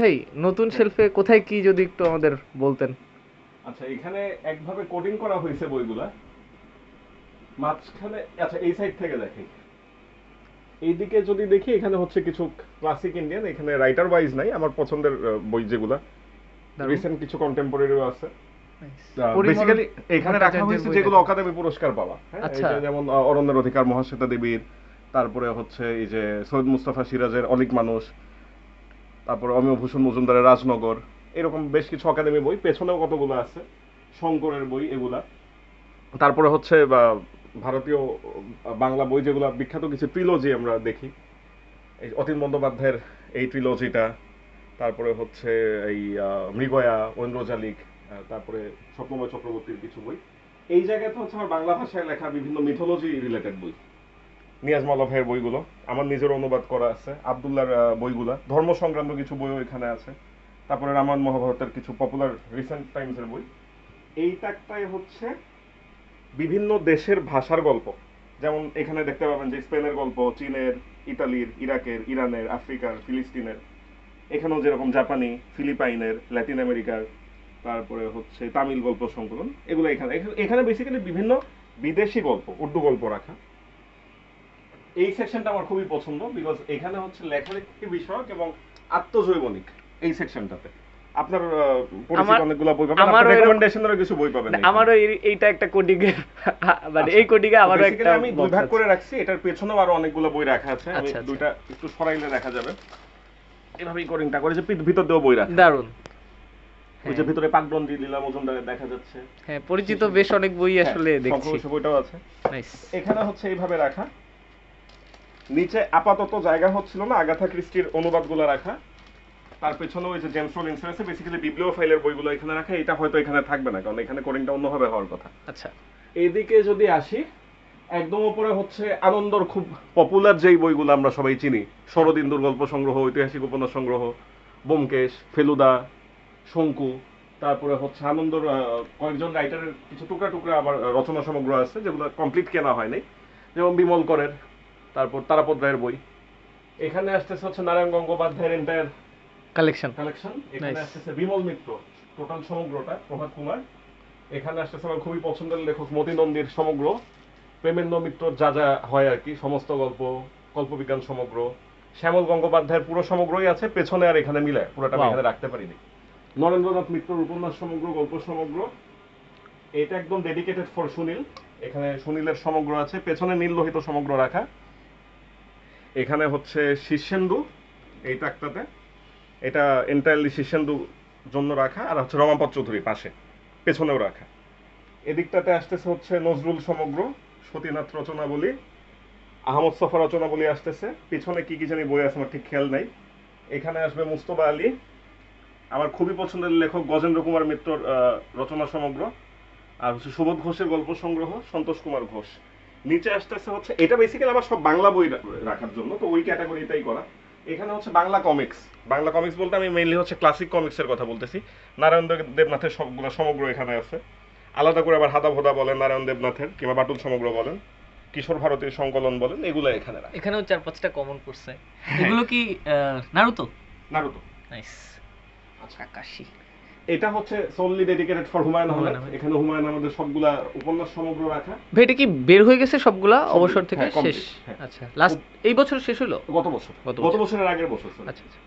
ভাই নতুন শেলফে কোথায় কি যদি একটু আমাদের বলতেন? আচ্ছা এখানে একভাবে কোডিং করা হয়েছে বইগুলা। মাঝখানে আচ্ছা এই সাইড থেকে দেখি। এইদিকে যদি দেখি এখানে হচ্ছে কিছু ক্লাসিক ইন্ডিয়ান এখানে রাইটার ওয়াইজ নাই আমার পছন্দের বই যেগুলা। রিসেন্ট কিছু কন্টেম্পোরারিও আছে। বেসিক্যালি এখানে রাখা হয়েছে যেগুলো। অকাদেমি পুরস্কার পাওয়া। হ্যাঁ, আচ্ছা। যেমন অরণ্যের অধিকার মহাশ্বেতা দেবীর তারপরে হচ্ছে এই যে সৈয়দ মুস্তাফা সিরাজের অলিক মানুষ তারপরে অমিয় ভূষণ মজুমদারের রাজনগর, এরকম বেশ কিছু একাডেমি বই, পেছনেও কতগুলো আছে? শঙ্করের বই, এগুলা। তারপরে হচ্ছে ভারতীয়, বাংলা বই যেগুলো, বিখ্যাত কিছু ট্রিলজি আমরা দেখি। এই অতীন বন্দ্যোপাধ্যায়ের এই ট্রিলজিটা তারপরে হচ্ছে এই মৃগয়া ঐন্দ্রজালিক তারপরে স্বপ্নময় চক্রবর্তীর কিছু বই। এই জায়গাতে হচ্ছে আমার বাংলা ভাষায় লেখা বিভিন্ন মিথোলজি রিলেটেড বই। নিয়াজ মালভের বইগুলো, আমার নিজের অনুবাদ করা আছে আবদুল্লার বইগুলা। ধর্ম সংক্রান্ত কিছু বইও এখানে আছে। তারপরে রামায়ণ মহাভারতের কিছু পপুলার রিসেন্ট টাইমসের বই। এই টাকটায় হচ্ছে বিভিন্ন দেশের ভাষার গল্প। যেমন এখানে দেখতে পাবেন যে স্পেনের গল্প, চীনের, ইতালির, ইরাকের, ইরানের, আফ্রিকার, ফিলিস্তিনের। এখানেও যেরকম জাপানি, ফিলিপাইনের, ল্যাটিন আমেরিকার, তারপরে হচ্ছে তামিল গল্প সংকলন। এগুলো এখানে- এখানে বেসিক্যালি বিভিন্ন বিদেশি গল্প, উর্দু গল্প রাখা। এই সেকশনটা আমার খুবই পছন্দ বিকজ এখানে হচ্ছে লেখালেখি বিষয়ক এবং আত্মজৈবনিক এই সেকশনটাতে আপনার পরিচিত অনেকগুলো বই পাবেন আপনার রেকমেন্ডেশনেরও কিছু বই পাবেন আমারও এইটা একটা কোডিং মানে এই আচ্ছা। কোডিং এ আমারও একটা আমি দুই ভাগ করে রাখছি এটার পেছনেও আরও অনেকগুলো বই রাখা আছে। আমি আচ্ছা, আচ্ছা। দুইটা একটু সরাইলে দেখা যাবে। এভাবেই কোডিংটা করে যে ভিতর দিয়েও বই রাখা। দারুণ ওই যে ভিতরে পাকবন্দি লীলা মজুমদারের দেখা যাচ্ছে। হ্যাঁ পরিচিত বেশ অনেক বই আসলে হ্যাঁ, দেখছি শঙ্কর বইটাও আছে। নাইস। এখানে হচ্ছে এইভাবে রাখা। নিচে আপাতত জায়গা হচ্ছিল না আগাথা ক্রিস্টির অনুবাদগুলো রাখা। তার পেছনে ওই যে জেমস রোল ইন্স্যুরেন্সে বেসিক্যালি বিপ্লব ফাইলের বইগুলো এখানে রাখা এটা হয়তো এখানে থাকবে না কারণ এখানে কোডিংটা অন্যভাবে হওয়ার কথা। আচ্ছা। এইদিকে যদি আসি একদম উপরে হচ্ছে আনন্দর খুব পপুলার যেই বইগুলো আমরা সবাই চিনি শরদিন্দুর গল্প সংগ্রহ ঐতিহাসিক উপন্যাস সংগ্রহ বোমকেশ ফেলুদা শঙ্কু তারপরে হচ্ছে আনন্দর কয়েকজন রাইটারের কিছু টুকরা টুকরা আবার রচনা সমগ্র আছে যেগুলো কমপ্লিট কেনা হয়নি। যেমন বিমল করের তারপর তারাপদ রায়ের বই। এখানে আসতেছে হচ্ছে নারায়ণ গঙ্গোপাধ্যায়ের এন্টায়ার কালেকশন কালেকশন এখানে আসতেছে বিমল মিত্র টোটাল সমগ্রটা প্রভাত কুমার। এখানে আসতেছে আমার খুবই পছন্দের লেখক মতি নন্দীর সমগ্র। প্রেমেন্দ্র মিত্র যা যা হয় আর কি সমস্ত গল্প কল্পবিজ্ঞান সমগ্র। শ্যামল গঙ্গোপাধ্যায়ের পুরো সমগ্রই আছে পেছনে আর এখানে মিলে পুরোটা এখানে রাখতে পারিনি। নরেন্দ্রনাথ মিত্রর উপন্যাস সমগ্র গল্প সমগ্র। এটা একদম ডেডিকেটেড ফর সুনীল এখানে সুনীলের সমগ্র আছে পেছনে নীল লোহিত সমগ্র রাখা। এখানে হচ্ছে শীর্ষেন্দু, এই টাকটাতে এটা এন্টায়ারলি শীর্ষেন্দু জন্য রাখা, আর হচ্ছে রমাপত চৌধুরী পাশে, পেছনেও রাখা। এদিকটাতে আসতেছে হচ্ছে নজরুল সমগ্র, সতীনাথ রচনাবলী, আহমদ সফা রচনাবলী আসতেছে। পিছনে কি কি জানি বই আছে, আমার ঠিক খেয়াল নাই। এখানে আসবে মুস্তফা আলী, আমার খুবই পছন্দের লেখক গজেন্দ্র কুমার মিত্রর রচনা সমগ্র। আর হচ্ছে সুবোধ ঘোষের গল্প সংগ্রহ, সন্তোষ কুমার ঘোষ। নিচে আসতেছে হচ্ছে এটা বেসিক্যালি আমার সব বাংলা বই রাখার জন্য তো ওই ক্যাটাগরিটাই করা। এখানে হচ্ছে বাংলা কমিক্স বাংলা কমিক্স বলতে আমি মেইনলি হচ্ছে ক্লাসিক কমিক্সের কথা বলতেছি। নারায়ণ দেবনাথের সবগুলো সমগ্র এখানে আছে। আলাদা করে আবার হাদা ভোদা বলেন নারায়ণ দেবনাথের কিংবা বাটুল সমগ্র বলেন কিশোর ভারতীর সংকলন বলেন এগুলো এখানে এখানেও চার পাঁচটা কমন পড়ছে এগুলো কি নারুতো? নারুতো। নাইস আচ্ছা। আকাশি। এটা হচ্ছে solely dedicated for Humayun Ahmed. এখানে হুমায়ুন আহমেদের সবগুলা উপন্যাস সমগ্র রাখা। এটা কি বের হয়ে গেছে সবগুলা অবসর থেকে? হ্যাঁ, শেষ। হ্যাঁ। আচ্ছা লাস্ট এই বছর শেষ হলো গত বছর। গত গত বছরের আগের বছর আচ্ছা আচ্ছা।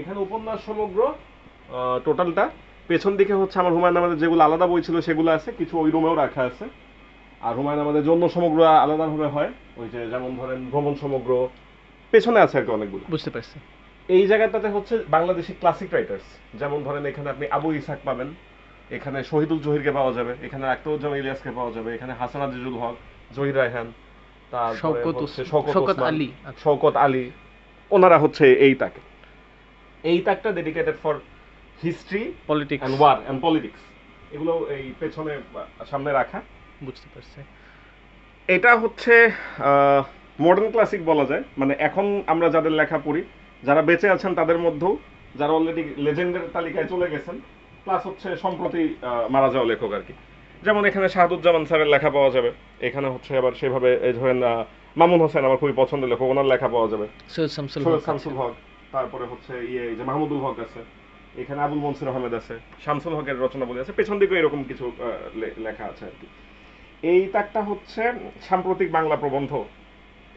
এখানে উপন্যাস সমগ্র টোটালটা পেছন দিকে হচ্ছে আমার হুমায়ুন আহমেদের যেগুলো আলাদা বই ছিল সেগুলো আছে কিছু ওই রুমেও রাখা আছে। আর হুমায়ুন আহমেদের জন্য সমগ্র আলাদাভাবে হয়। ওই যে যেমন ধরেন ভ্রমণ সমগ্র পেছনে আছে আর কি অনেকগুলো। বুঝতে পারছি। এই জায়গাটাতে হচ্ছে বাংলাদেশি ক্লাসিক রাইটার্স যেমন ধরেন এখানে আপনি আবু ইসাক পাবেন এখানে শহীদুল জহিরকে পাওয়া যাবে এখানে আক্তারুজ্জামান ইলিয়াসকে পাওয়া যাবে এখানে হাসান আজিজুল হক জহির রায়হান শওকত আলী। শওকত আলী। ওনারা হচ্ছে এই তাকে। এই তাকটা dedicated for history politics and war and politics এগুলো এই পেছনে সামনে রাখা। বুঝতে পারছি। এটা হচ্ছে মডার্ন ক্লাসিক বলা যায়। মানে এখন আমরা যাদের লেখা পড়ি যারা বেঁচে আছেন তাদের মধ্যেও যারা অলরেডি লেজেন্ডের তালিকায় চলে গেছেন প্লাস হচ্ছে সম্প্রতি মারা যাওয়া লেখক আর কি। যেমন এখানে শাহাদুজ্জামান স্যারের লেখা পাওয়া যাবে। এখানে হচ্ছে আবার সেভাবে এই ধরেন মামুন হোসেন আমার খুবই পছন্দের লেখক ওনার লেখা পাওয়া যাবে। সৈয়দ শামসুল হক। শামসুল হক তারপরে হচ্ছে ইয়ে যে মাহমুদুল হক আছে। এখানে আবুল মনসুর আহমেদ আছে শামসুল হকের রচনা বলে আছে পেছন দিকে এরকম কিছু লেখা আছে আর কি। এই তাকটা হচ্ছে সাম্প্রতিক বাংলা প্রবন্ধ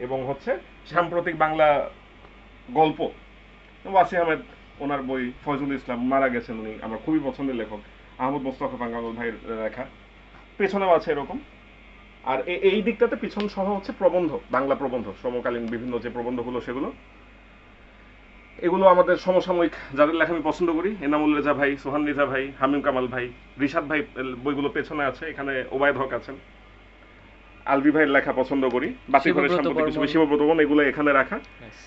এবং হচ্ছে সাম্প্রতিক বাংলা গল্প। ওয়াসি আহমেদ, ওনার বই ফয়জুল ইসলাম, মারা গেছেন উনি, আমার খুবই পছন্দের লেখক, আহমদ মোস্তফা বাঙ্গাল ভাইয়ের লেখা। পেছনেও আছে এরকম। আর এই দিকটাতে পিছন সহ হচ্ছে প্রবন্ধ, বাংলা প্রবন্ধ, সমকালীন বিভিন্ন যে প্রবন্ধগুলো সেগুলো। এগুলো আমাদের সমসাময়িক, যাদের লেখা আমি পছন্দ করি, এনামুল রেজা ভাই, সোহান রিজা ভাই, হামিম কামাল ভাই, রিশাদ ভাই বইগুলো পেছনে আছে, এখানে ওবায়দ হক আছেন। আলবি ভাইয়ের লেখা পছন্দ করি বাকি করে শিবব্রত সাম্প্রতিক কিছু বর্মণ। শিবব্রত বর্মণ এগুলো এখানে রাখা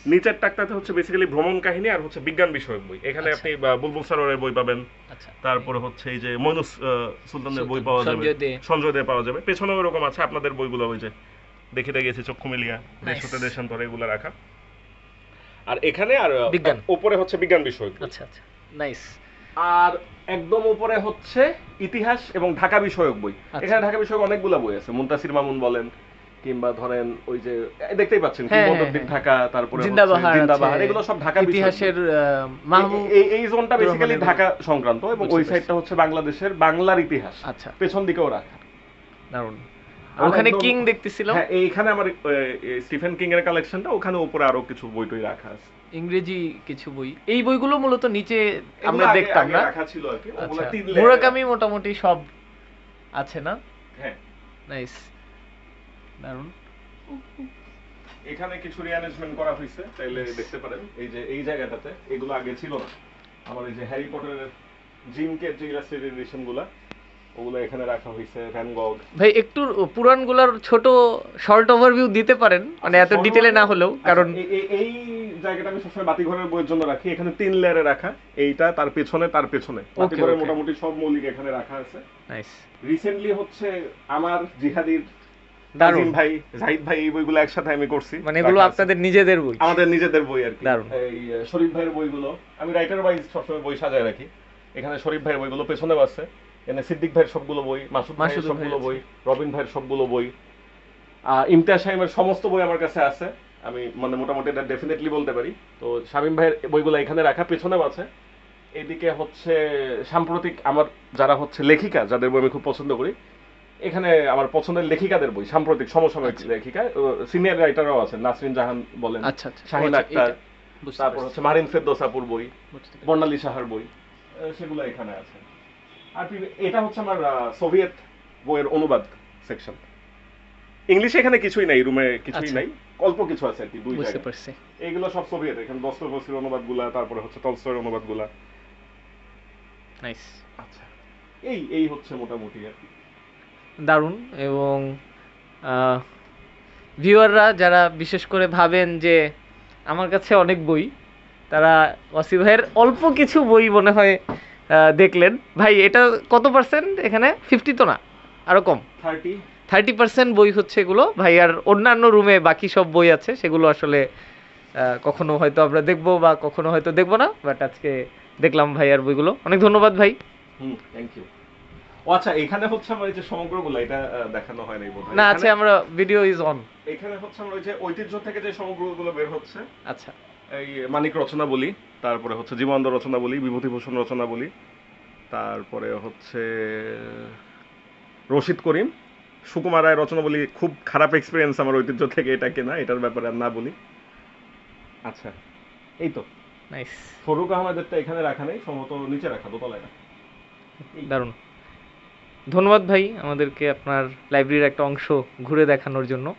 নিচের টাকটাতে হচ্ছে বেসিক্যালি ভ্রমণ কাহিনী আর হচ্ছে বিজ্ঞান বিষয়ক বই এখানে আচ্ছা। আপনি বুলবুল সরোয়ারের বই পাবেন আচ্ছা তারপরে হচ্ছে এই যে মইনুস সুলতানের বই পাওয়া যাবে সঞ্জয় দে। পাওয়া যাবে পেছনেও এরকম আছে আপনাদের বইগুলো ওই যে দেখিতে গেছি চক্ষু মিলিয়া দেশ. হতে দেশান্তরে এগুলো রাখা আর এখানে আর বিজ্ঞান। উপরে হচ্ছে বিজ্ঞান বিষয়ক। আচ্ছা আচ্ছা নাইস আর একদম উপরে হচ্ছে ইতিহাস এবং ঢাকা বিষয়ক বই। আচ্ছা। এখানে ঢাকা বিষয়ক অনেকগুলো বই আছে। মুন্তাসির মামুন বলেন কিংবা ধরেন ওই যে দেখতেই পাচ্ছেন হ্যাঁ, কিংবদন্তির হ্যাঁ, ঢাকা তারপরে জিন্দাবাহার এগুলো সব ঢাকা ইতিহাসের এই- এই জোনটা বেসিক্যালি ঢাকা সংক্রান্ত এবং ওই। সাইডটা হচ্ছে বাংলাদেশের বাংলার ইতিহাস। আচ্ছা। পেছন দিকেও রাখা। দারুণ। ওখানে কিং দেখতেছিলাম। হ্যাঁ এইখানে আমার স্টিফেন কিং এর কালেকশনটা ওখানে উপরে আরও কিছু বই টই রাখা আছে। ইংরেজি কিছু বই। এই বইগুলো মূলত নিচে আমরা দেখতাম না? রাখা ছিল আর কি। আচ্ছা মুরাকামি মোটামুটি সব আছে না? হ্যাঁ। নাইস। দারুণ। এখানে কিছু রিঅ্যারেঞ্জমেন্ট করা হয়েছে চাইলে দেখতে পারেন। এই যে এই জায়গাটাতে এগুলো আগে ছিল না। আমার এই যে হ্যারি পটারের জিমকের যে ইলাস্ট্রেটেড এডিশনগুলা ওগুলো এখানে রাখা হয়েছে ভ্যান গগ ভাই একটু পুরাণগুলোর ছোট শর্ট ওভারভিউ দিতে পারেন মানে এত আচ্ছা, ডিটেলে না হলেও কারণ এই- জায়গাটা আমি সবসময় বাতিঘরের বইয়ের জন্য রাখি। এখানে তিন লেয়ারে রাখা। এইটা তার পেছনে তার পেছনে। বাতিঘরের. মোটামুটি সব মৌলিক এখানে রাখা আছে। নাইস রিসেন্টলি হচ্ছে আমার জিহাদির আজিম ভাই জাহিদ ভাই এই বইগুলো একসাথে আমি করছি। মানে এগুলো আপনাদের নিজেদের বই। আমাদের নিজেদের বই আর কি। দারুণ। এই শরীফ ভাইয়ের বইগুলো। আমি রাইটার ওয়াইজ সবসময় বই সাজায় রাখি। এখানে শরীফ ভাইয়ের বইগুলো পেছনেও আছে। এখানে সিদ্দিক ভাইয়ের সবগুলো বই মাসুদ ভাইয়ের সবগুলো বই রবিন ভাইয়ের সবগুলো বই ইমতিয়াজ শাহিমের সমস্ত বই আমার কাছে আছে। আমি মানে মোটামুটি এটা ডেফিনেটলি বলতে পারি। তো শামীম ভাইয়ের বইগুলো এখানে রাখা পেছনেও আছে। এদিকে হচ্ছে সাম্প্রতিক আমার যারা হচ্ছে লেখিকা যাদের বই আমি খুব পছন্দ করি এখানে আমার পছন্দের লেখিকাদের বই সাম্প্রতিক সমসাময়িক আচ্ছা। লেখিকা সিনিয়র রাইটারও আছেন নাসরিন জাহান বলেন আচ্ছা আচ্ছা। শাহিন আক্তার তারপর হচ্ছে মারিন ফেরদোসাপুর বই বর্ণালী সাহার বই সেগুলো এখানে আছে। আর এটা হচ্ছে আমার সোভিয়েত বইয়ের অনুবাদ সেকশন ইংলিশে এখানে কিছুই নাই রুমে কিছুই আচ্ছা। নাই অল্প কিছু আছে আর কি দুই এইগুলো সব সোভিয়েত এখানে দস্তবস্তির অনুবাদগুলা তারপরে হচ্ছে টলস্টয়ের অনুবাদগুলা নাইস আচ্ছা এই এই হচ্ছে মোটামুটি আর কি। দারুণ এবং ভিউয়াররা যারা বিশেষ করে ভাবেন যে আমার কাছে অনেক বই তারা ওয়াসি ভাইয়ের অল্প কিছু বই মনে হয় দেখলেন। ভাই এটা কত পার্সেন্ট এখানে? ফিফটি তো না আরও কম। থার্টি থার্টি পার্সেন্ট বই হচ্ছে এগুলো। ভাই আর অন্যান্য রুমে বাকি সব বই আছে সেগুলো আসলে কখনো হয়তো আমরা দেখব বা কখনো হয়তো দেখব না বাট আজকে দেখলাম ভাই আর বইগুলো। অনেক ধন্যবাদ ভাই। হুম থ্যাংক ইউ ও আচ্ছা এখানে হচ্ছে আমার এই যে সমগ্রগুলো এটা দেখানো হয় নাই বোধহয়। না আছে আমরা ভিডিও ইজ অন এখানে হচ্ছে আমরা ওই যে ঐতিহ্য থেকে যে সমগ্রগুলো বের হচ্ছে আচ্ছা। এই মানিক রচনা বলি তারপরে হচ্ছে জীবনানন্দ রচনা বলি বিভূতিভূষণ রচনা বলি তারপরে হচ্ছে রশিদ করিম। সুকুমার রায় রচনা বলি খুব খারাপ এক্সপিরিয়েন্স আমার ঐতিহ্য থেকে এটা কেনা এটার ব্যাপারে আর না বলি। আচ্ছা এই তো। নাইস ফরুক আহমেদেরটা এখানে রাখা নেই সম্ভবত নিচে রাখা দোতলায় রাখা। দারুণ। ধন্যবাদ ভাই আমাদেরকে আপনার লাইব্রেরির একটা অংশ ঘুরে দেখানোর জন্য।